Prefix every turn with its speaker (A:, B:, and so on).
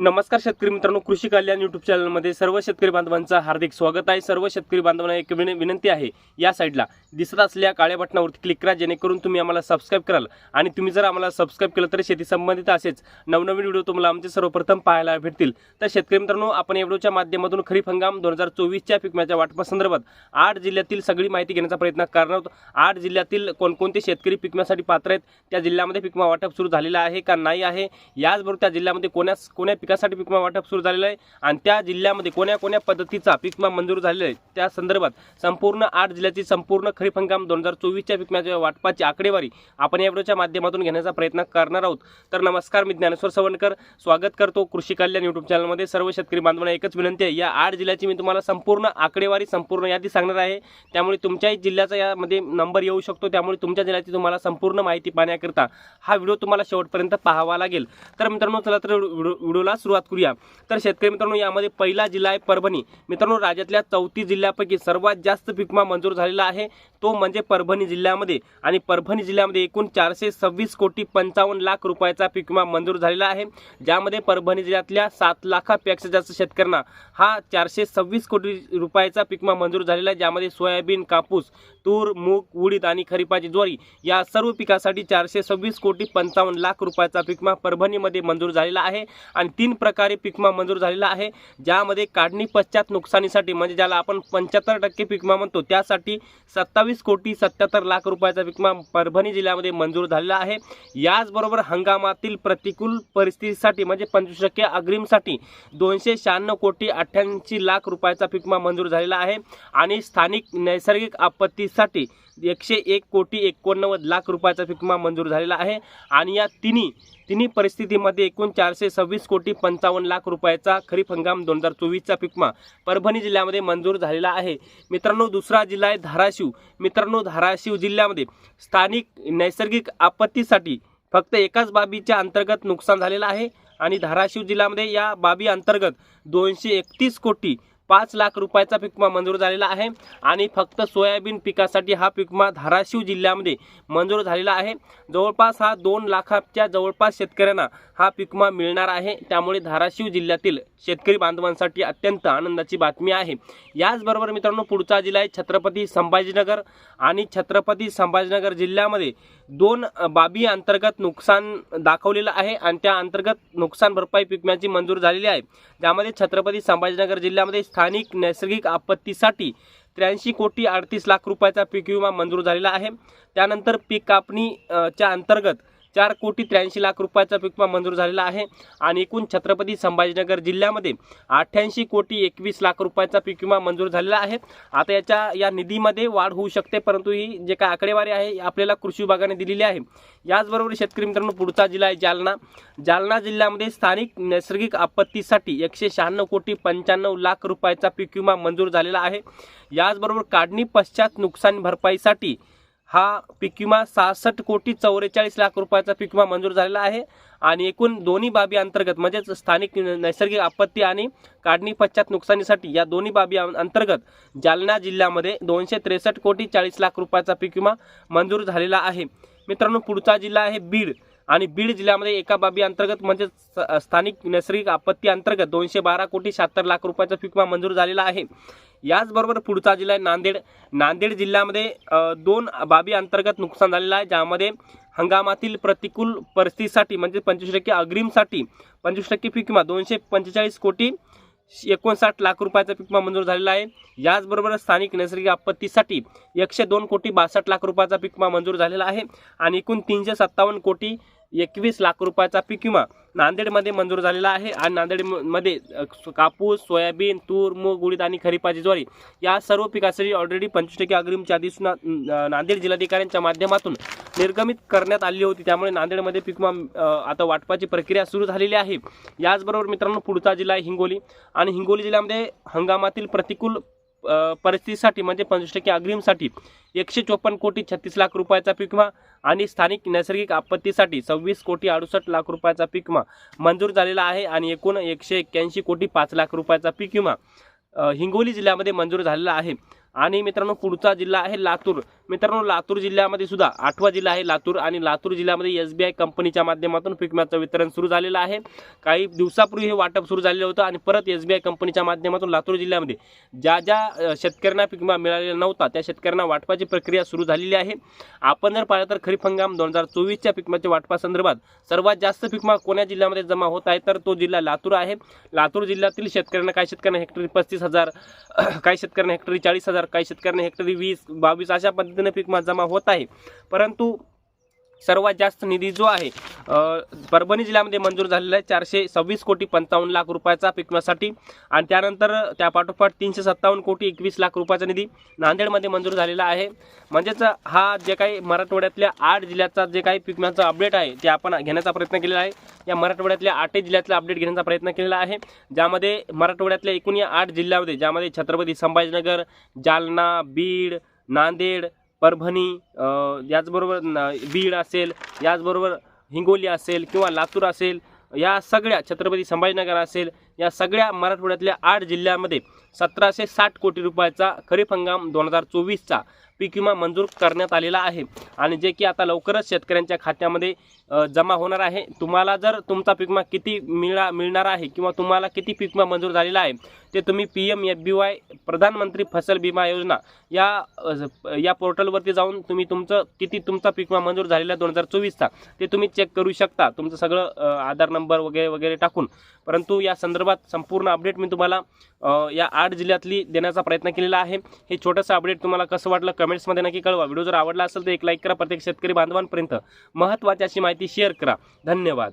A: नमस्कार शेतकरी मित्रांनो कृषी कल्याण युट्यूब चॅनलमध्ये सर्व शेतकरी बांधवांचं हार्दिक स्वागत आहे. सर्व शेतकरी बांधवांना एक विन- विनंती आहे या साईडला दिसत असलेल्या काळ्या बटनावरती क्लिक करा जेणेकरून तुम्ही आम्हाला सबस्क्राईब कराल. आणि तुम्ही जर आम्हाला सबस्क्राईब केलं तर शेती संबंधित असेच नवनवीन व्हिडिओ तुम्हाला आमचे सर्वप्रथम पाहायला भेटतील. तर शेतकरी मित्रांनो आपण या व्हिडिओच्या माध्यमातून खरीप हंगाम दोन हजार चोवीसच्या पिकम्याच्या वाटपासंदर्भात आठ जिल्ह्यातील सगळी माहिती घेण्याचा प्रयत्न करणार आहोत. आठ जिल्ह्यातील कोणकोणते शेतकरी पिकम्यासाठी पात्र आहेत त्या जिल्ह्यामध्ये पिकमा वाटप सुरू झालेलं आहे का नाही आहे? याचबरोबर त्या जिल्ह्यामध्ये कोण्या कोण्या पिकासाठी पिकमा वाटप सुरू झालेलं आहे आणि त्या जिल्ह्यामध्ये कोण्या कोण्या पद्धतीचा पिकमा मंजूर झालेला आहे त्या संदर्भात संपूर्ण आठ जिल्ह्याची संपूर्ण खरीप हंगाम दोन हजार चोवीसच्या पिकम्याच्या वाटपाची आकडेवारी आपण या व्हिडिओच्या माध्यमातून घेण्याचा प्रयत्न करणार आहोत. तर नमस्कार मी ज्ञानेश्वर सवणकर स्वागत करतो कृषी कल्याण युट्यूब चॅनलमध्ये सर्व शेतकरी बांधवांना एकच विनंती आहे या आठ जिल्ह्याची मी तुम्हाला संपूर्ण आकडेवारी संपूर्ण यादी सांगणार आहे. त्यामुळे तुमच्याही जिल्ह्याचा यामध्ये नंबर येऊ शकतो. त्यामुळे तुमच्या जिल्ह्याची तुम्हाला संपूर्ण माहिती पाहण्याकरिता हा व्हिडिओ तुम्हाला शेवटपर्यंत पाहावा लागेल. तर मित्रांनो चला तर व्हिडिओला सुरुवात करूया. तर शेतकरी मित्रांनो यामध्ये पहिला जिल्हा आहे परभणी. मित्रांनो राज्यातल्या चौतीस जिल्ह्यापैकी सर्वात जास्त पिकमा मंजूर झालेला आहे. तो म्हणजे परभणी जिल्ह्यामध्ये. आणि परभणी जिल्ह्यामध्ये एकूण चारशे सव्वीस कोटी पंचावन्न लाख रुपयाचा पिकमा मंजूर झालेला आहे. ज्यामध्ये परभणी जिल्ह्यातल्या सात लाखापेक्षा जास्त शेतकऱ्यांना हा चारशे सव्वीस कोटी रुपयाचा पिकमा मंजूर झालेला आहे. ज्यामध्ये सोयाबीन कापूस तूर मूग उडीद आणि खरीपाची ज्वारी या सर्व पिकासाठी चारशे सव्वीस कोटी पंचावन्न लाख रुपयाचा पिकमा परभणीमध्ये मंजूर झालेला आहे. आणि तीन प्रकारे पिकमा मंजूर झालेला आहे. ज्यामध्ये काढणी पश्चात नुकसानीसाठी म्हणजे ज्याला आपण पंच्याहत्तर टक्के पिकमा म्हणतो त्यासाठी सत्तावीस कोटी सत्याहत्तर लाख रुपयाचा पिकमा परभणी जिल्ह्यामध्ये मंजूर झालेला आहे. याचबरोबर हंगामातील प्रतिकूल परिस्थितीसाठी म्हणजे पंचवीस टक्के अग्रिमसाठी दोनशे शहाण्णव कोटी अठ्ठ्याऐंशी लाख रुपयाचा पिकमा मंजूर झालेला आहे. आणि स्थानिक नैसर्गिक आपत्तीसाठी एकशे एक कोटी एकोणनव्वद लाख रुपयाचा पिकमा मंजूर झालेला आहे. आणि या तिन्ही तिन्ही परिस्थितीमध्ये एकूण चारशे सव्वीस कोटी पंचावन्न लाख रुपयाचा खरीप हंगाम दोन हजार चोवीसचा पिकमा परभणी जिल्ह्यामध्ये मंजूर झालेला आहे. मित्रांनो दुसरा जिल्हा आहे धाराशिव. मित्रांनो धाराशिव जिल्ह्यामध्ये स्थानिक नैसर्गिक आपत्तीसाठी फक्त एकाच बाबीच्या अंतर्गत नुकसान झालेलं आहे. आणि धाराशिव जिल्ह्यामध्ये या बाबी अंतर्गत दोनशे एकतीस कोटी पाच लाख रुपयाचा पिकमा मंजूर झालेला आहे आणि फक्त सोयाबीन पिकासाठी हा पिकमा धाराशिव जिल्ह्यामध्ये मंजूर झालेला आहे. जवळपास हा दोन लाखाच्या जवळपास शेतकऱ्यांना हा पिकमा मिळणार आहे. त्यामुळे धाराशिव जिल्ह्यातील शेतकरी बांधवांसाठी अत्यंत आनंदाची बातमी आहे. याचबरोबर मित्रांनो पुढचा जिल्हा आहे छत्रपती संभाजीनगर आणि छत्रपती संभाजीनगर जिल्ह्यामध्ये दोन बाबी अंतर्गत नुकसान दाखवलेलं आहे आणि त्या अंतर्गत नुकसान भरपाई पिकम्याची मंजूर झालेली आहे. ज्यामध्ये छत्रपती संभाजीनगर जिल्ह्यामध्ये स्थानिक नैसर्गिक आपत्तीसाठी त्र्याऐंशी कोटी अडतीस लाख रुपयाचा पीक विमा मंजूर झालेला आहे. त्यानंतर पीक कापणी च्या अंतर्गत चार कोटी त्र्याऐंशी लाख रुपयाचा पीक विमा मंजूर झालेला आहे. आणि एकूण छत्रपती संभाजीनगर जिल्ह्यामध्ये अठ्ठ्याऐंशी कोटी एकवीस लाख रुपयाचा पीक विमा मंजूर झालेला आहे. आता याच्या या निधीमध्ये वाढ होऊ शकते परंतु ही जे काय आकडेवारी आहे ही आपल्याला कृषी विभागाने दिलेली आहे. याचबरोबर शेतकरी मित्रांनो पुढचा जिल्हा आहे जालना. जालना जिल्ह्यामध्ये स्थानिक नैसर्गिक आपत्तीसाठी एकशे शहाण्णव कोटी पंच्याण्णव लाख रुपयाचा पीक विमा मंजूर झालेला आहे. याचबरोबर काढणी पश्चात नुकसान भरपाईसाठी हा पीक विमा सहासष्ट कोटी चौवेचाळीस लाख रुपयाचा पीक विमा मंजूर झालेला आहे. आणि एकूण दोन्ही बाबी अंतर्गत म्हणजेच स्थानिक नैसर्गिक आपत्ती आणि काढणी पश्चात नुकसानीसाठी या दोन्ही बाबी अंतर्गत जालना जिल्ह्यामध्ये दोनशे त्रेसष्ट कोटी चाळीस लाख रुपयाचा पीक विमा मंजूर झालेला आहे. मित्रांनो पुढचा जिल्हा आहे बीड. आणि बीड जिल्ह्यामध्ये एका बाबी अंतर्गत म्हणजे स्थानिक नैसर्गिक आपत्ती अंतर्गत दोनशे बारा कोटी शहात्तर लाख रुपयाचा पीक मंजूर झालेला आहे. याचबरोबर पुढचा जिल्हा आहे नांदेड. नांदेड जिल्ह्यामध्ये दोन बाबी अंतर्गत नुकसान झालेलं आहे ज्यामध्ये हंगामातील प्रतिकूल परिस्थितीसाठी म्हणजे पंचवीस टक्के अग्रिमसाठी पंचवीस टक्के पीक विमा दोनशे पंचेचाळीस कोटी एकोणसाठ लाख रुपयाचा पीक विमा मंजूर झालेला आहे. याचबरोबर स्थानिक नैसर्गिक आपत्तीसाठी एकशे दोन कोटी बासष्ट लाख रुपयाचा पीक विमा मंजूर झालेला आहे आणि एकूण तीनशे सत्तावन्न कोटी एकवीस लाख रुपयाचा पीक विमा नांदेडमध्ये मंजूर झालेला आहे. आणि नांदेडमध्ये कापूस सोयाबीन तूर मूग उडीद आणि खरीपाची ज्वारी या सर्व पिकासाठी ऑलरेडी पंचवीस टक्के अग्रिमच्या आधी सुद्धा, नांदेड जिल्हाधिकाऱ्यांच्या माध्यमातून निर्गमित करण्यात आली होती. त्यामुळे नांदेडमध्ये पीक विमा आता वाटपाची प्रक्रिया सुरू झालेली आहे. याचबरोबर मित्रांनो पुढचा जिल्हा आहे हिंगोली. आणि हिंगोली जिल्ह्यामध्ये हंगामातील प्रतिकूल परिस्थितीसाठी म्हणजे पंचवीस टक्के अग्रिमसाठी एकशे चोपन्न कोटी छत्तीस लाख रुपयाचा पीक विमा आणि स्थानिक नैसर्गिक आपत्तीसाठी सव्वीस कोटी अडुसष्ट लाख रुपयाचा पीक विमा मंजूर झालेला आहे आणि एकूण एकशे एक्क्याऐंशी कोटी पाच लाख रुपयाचा पीक विमा हिंगोली जिल्ह्यामध्ये मंजूर झालेला आहे. आणि मित्रांनो पुढचा जिल्हा आहे लातूर. मित्रांनो लातूर जिल्ह्यामध्ये सुद्धा आठवा जिल्हा आहे लातूर आणि लातूर जिल्ह्यामध्ये एस बी आय कंपनीच्या माध्यमातून पीक वितरण सुरू झालेलं आहे. काही दिवसापूर्वी हे वाटप सुरू झालेलं होतं आणि परत एस बी आय कंपनीच्या माध्यमातून लातूर जिल्ह्यामध्ये ज्या ज्या शेतकऱ्यांना पिकमा मिळालेला नव्हता त्या शेतकऱ्यांना वाटपाची प्रक्रिया सुरू झालेली आहे. आपण जर पाहिलं तर खरीप हंगाम दोन हजार चोवीसच्या पिकमाच्या वाटपासंदर्भात सर्वात जास्त पिकमा कोण्या जिल्ह्यामध्ये जमा होत आहे तर तो जिल्हा लातूर आहे. लातूर जिल्ह्यातील शेतकऱ्यांना काही शेतकऱ्यांना हेक्टरी पस्तीस हजार काही शेतकऱ्यांना हेक्टरी चाळीस हजार काही शेतकऱ्यांना हेक्टरी वीस बावीस अशा पद्धतीने पीक जमा होत आहे. परंतु सर्वात जास्त निधी जो आहे परभणी जिल्ह्यामध्ये मंजूर झालेला आहे चारशे सव्वीस कोटी पंचावन्न लाख रुपयाचा पिकण्यासाठी. आणि त्यानंतर त्यापाठोपाठ तीनशे सत्तावन्न कोटी एकवीस लाख रुपयाचा निधी नांदेडमध्ये मंजूर झालेला आहे. म्हणजेच हा जे काही मराठवाड्यातल्या आठ जिल्ह्याचा जे काही पीक अपडेट आहे ते आपण घेण्याचा प्रयत्न केलेला आहे. या मराठवाड्यातल्या आठही जिल्ह्यातला अपडेट घेण्याचा प्रयत्न केलेला आहे. ज्यामध्ये मराठवाड्यातल्या एकूण या आठ जिल्ह्यामध्ये ज्यामध्ये छत्रपती संभाजीनगर जालना बीड नांदेड परभणी याचबरोबर न- बीड असेल याचबरोबर हिंगोली असेल किंवा लातूर असेल या सगळ्या छत्रपती संभाजीनगर असेल या सगळ्या मराठवाड्यातल्या आठ जिल्ह्यामध्ये सतराशे साठ कोटी रुपयाचा खरीप हंगाम दोन हजार चोवीसचा पीक विमा मंजूर करण्यात आलेला आहे. आणि जे की आता लवकरच शेतकऱ्यांच्या खात्यामध्ये जमा होणार आहे. तुम्हाला जर तुमचा पीक विमा किती मिळा मिळणार आहे किंवा तुम्हाला किती पीक विमा मंजूर झालेला आहे ते तुम्ही P M F B Y Pradhanmantri Fasal Bima योजना या या पोर्टलवरती जाऊन तुम्ही तुमचं किती तुमचा पीक विमा मंजूर झालेला दोन हजार चोवीसचा ते तुम्ही चेक करू शकता. तुमचं सगळं आधार नंबर वगैरे वगैरे टाकून. परंतु या संदर्भात संपूर्ण अपडेट मी तुम्हाला या आठ जिल्ह्यातली देण्याचा प्रयत्न केलेला आहे. हे छोटंसं अपडेट तुम्हाला कसं वाटलं कमेंट्समध्ये नक्की कळवा. व्हिडिओ जर आवडला असेल तर एक लाईक करा. प्रत्येक शेतकरी बांधवांपर्यंत महत्त्वाची अशी माहिती शेअर करा. धन्यवाद.